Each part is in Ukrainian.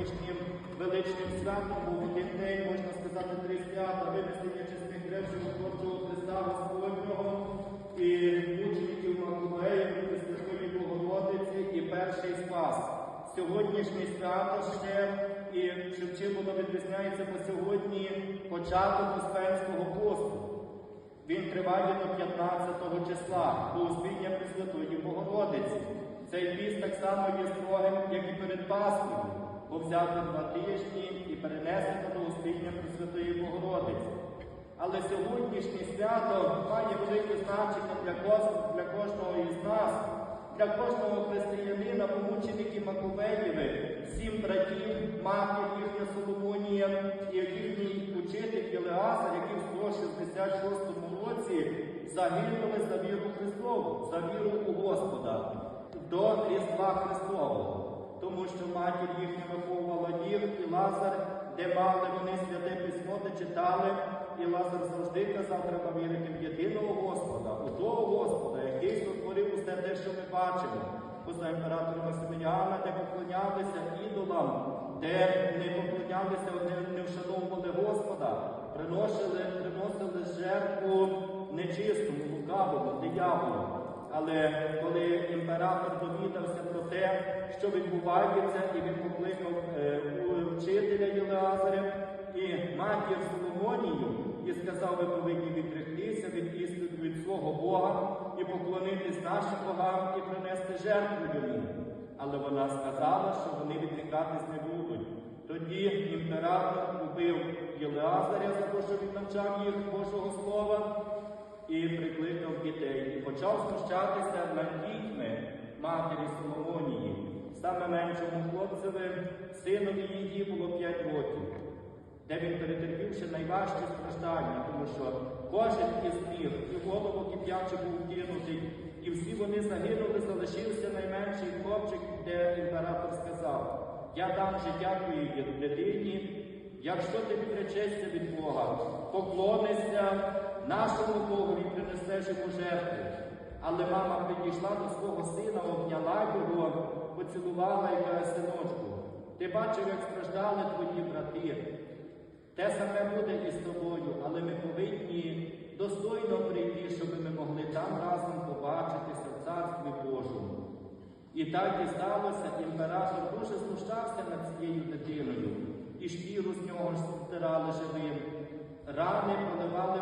сьогоднішнім величним святом, бо в один день, можна сказати, три свята, винесення чесних древів Божого Христа Господнього і мучеників Макулеїв, Пресвятої Богородиці і перший спас. Сьогоднішнє свято ще і чим воно відрізняється, бо сьогодні початок Успенського посту. Він триває до 15 числа, до Успіння Пресвятої Богородиці. Цей піст так само є строгим, як і перед Пасхою, бо взято два тижні і перенесено до Успіння Пресвятої Богородиці. Але сьогоднішнє свято має велике значення для для кожного із нас, для кожного християнина, помученики Маковеєви, сім братів, матір їхня Соломонія і їхній учитель Єлеазар, які в 166 році загинули за віру Христову, за віру у Господа до Різдва Христового. Тому що матір їхня виховувала їх, і Лазар, де мали вони святе письмо, де читали, і Лазар завжди казав, треба вірити в єдиного Господа, у того Господа, який сотворив усе те, що ми бачимо. Поза імператора Максиміліана, де поклонялися ідолам, де не поклонялися, не, не вшановували Господа, приносили, приносили жертву нечистому, лукавому, дияволу. Але коли імператор довідався про те, що відбувається, і він покликав е, вчителя Єлеазаря і матір Соломонію, і сказав, ви повинні відректися від істини від свого Бога і поклонитись нашим богам і принести жертву йому. Але вона сказала, що вони відрікатись не будуть. Тоді імператор убив Єлеазаря за те, що він навчав їх Божого Слова і прикликав дітей, і почав знущатися над дітьми матері Соломонії. Саме меншому хлопцеві, синові її було 5 років, де він перетерпів ще найважчі страждання, тому що кожен із них і голову кип'яче був кинутий, і всі вони загинули, залишився найменший хлопчик, де імператор сказав: Я дам життя твоїй дитині, Якщо ти відречешся від Бога, поклонишся нашому Богу і принесеш йому жертву. Але мама підійшла до свого сина, обняла його, поцілувала і каже, синочку, ти бачив, як страждали твої брати. Те саме буде і з тобою, але ми повинні достойно прийти, щоб ми могли там разом побачитися в Царстві Божому. І так і сталося, імператор дуже знущався над цією дитиною, і шкіру з нього стирали живим, рани поливали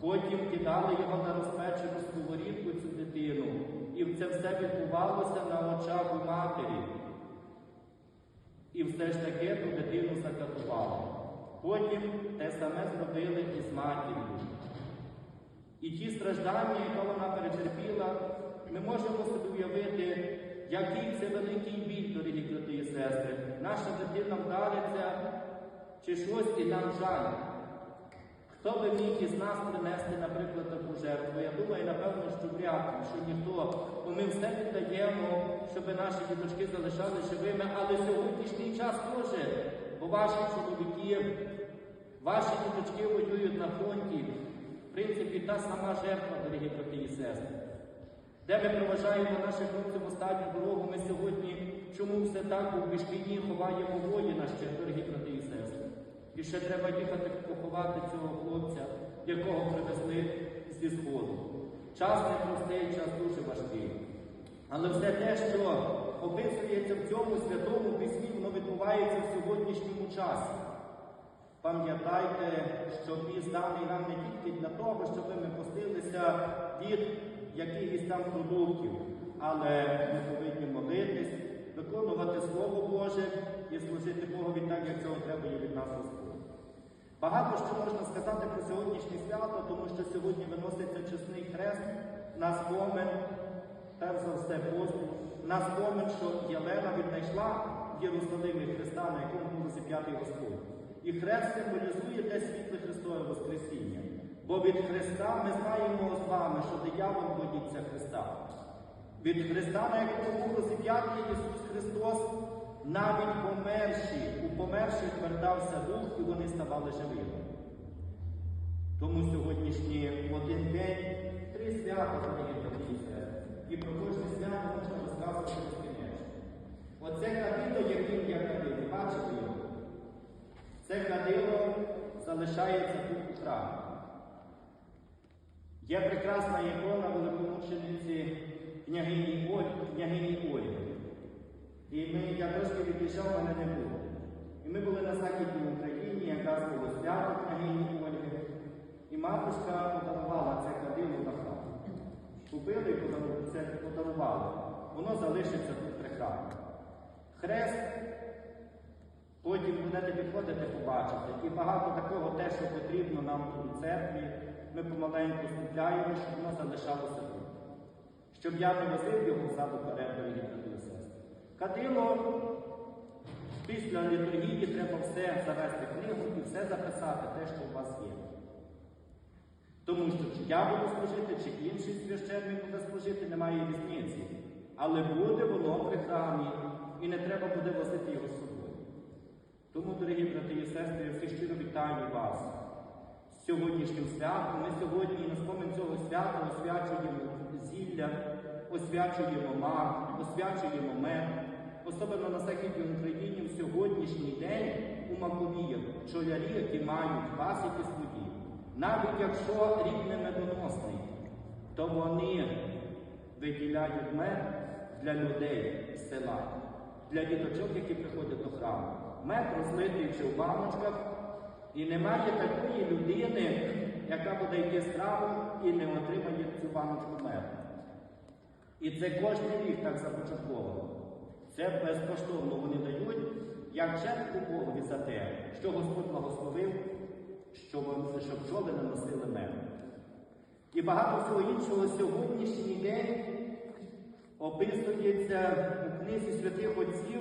потім кидали його на розпечену сковорідку цю дитину, і це все відбувалося на очах у матері. І все ж таки ту дитину закатували. Потім те саме зробили і з матір'ю. І ті страждання, які вона перетерпіла, ми можемо собі уявити, який це великий біль, дорогі брати і сестри. Наша дитина вдариться чи щось і нам жаль. Хто би міг із нас принести, наприклад, таку жертву? Я думаю, напевно, що вряд ли, що ніхто. Бо ми все віддаємо, щоб наші діточки залишалися живими, але сьогоднішній час теж, бо ваші чоловіки, ваші діточки воюють на фронті. В принципі, та сама жертва, дорогі брати і сестри. Де ми проважаємо наших хлопців останню дорогу, ми сьогодні чому все так у Бішкині ховаємо воїна ще, дорогі брати і сестри. І ще треба їхати поховати цього хлопця, якого привезли зі сходу. Час непростий, час дуже важкий. Але все те, що описується в цьому святому письмі, воно відбувається в сьогоднішньому часі. Пам'ятайте, що піс даний нам не тільки для того, щоб ми постилися від якихось там продуктів, але ми повинні молитись, виконувати Слово Боже і служити Богові так, як цього треба є від нас Господь. Багато що можна сказати про сьогоднішнє свято, тому що сьогодні виноситься чесний хрест на спомин, перш за все посту, на спомин, що Єлена віднайшла в Єрусалимі Христа, на якому був розіп'ятий Господь. І хрест символізує те світле Христове Воскресіння. Бо від Христа ми знаємо з вами, що диявол боїться Христа. Від Христа, на якому був розіп'ятий Ісус Христос, навіть померші, повертався дух, і вони ставали живими. Тому сьогоднішній один день три свята дає таблиця, і про кожне свято можна розказувати безкінечно. Оце кадило, яким я кадив, бачите його? Це кадило залишається тут у храмі. Є прекрасна ікона великомучениці княгині Ольги. І ми, я трошки відійшов, мене не було. Воно залишиться тут при храмі. Хрест, потім будете підходити, побачите. І багато такого те, що потрібно нам у церкві, ми помаленьку ступляємо, щоб воно залишалося тут. Щоб я не возив його взаду вперед, дорогі сестри. Кадило після літургії треба все завести книгу і все записати, те, що у вас є. Тому що чи я буду служити, чи інший священник буде служити, немає різниці. Але буде воно при храмі, і не треба буде возити його з собою. Тому, дорогі брати і сестри, я всі щиро вітаю вас з сьогоднішнім святом. Ми сьогодні на спомин цього свята освячуємо зілля, освячуємо мак, освячуємо мед. Особливо на Західній Україні в сьогоднішній день у Маковіях чолярі, які мають пасіки свої. Навіть якщо рік не медоносний, то вони виділяють мед для людей з села, для діточок, які приходять до храму. Мед розлитий в баночках, і немає такої людини, яка йти з і не отримає цю баночку меду. І це кожен рік так започатковано. Це безкоштовно вони дають, як жертву Богові за те, що Господь благословив, щоб, бджоли не носили мед. І багато всього іншого сьогоднішній день описується у книзі святих отців,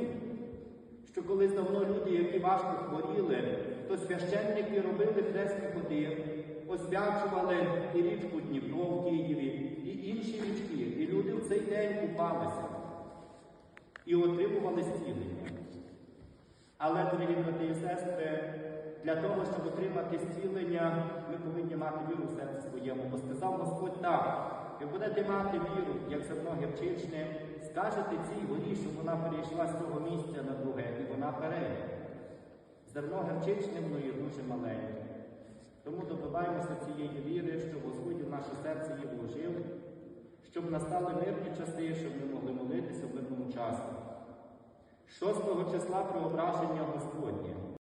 що колись давно люди, які важко хворіли, то священники робили хресні ходи, освячували і річку Дніпро в Києві, і інші річки. І люди в цей день купалися і отримували зцілення. Але, дорогі брати і сестри, для того, щоб отримати зцілення, ми повинні мати віру в серці своєму. Бо сказав Господь так, ви будете мати віру, як зерно гірчичне, скажете цій горі, щоб вона перейшла з цього місця на друге, і вона перейде. Зерно гірчичне, воно є дуже маленьке. Тому добиваємося цієї віри, що Господь в наше серце її вложив, щоб настали мирні часи, щоб ми могли молитися в мирному часі. 6 числа преображення Господа.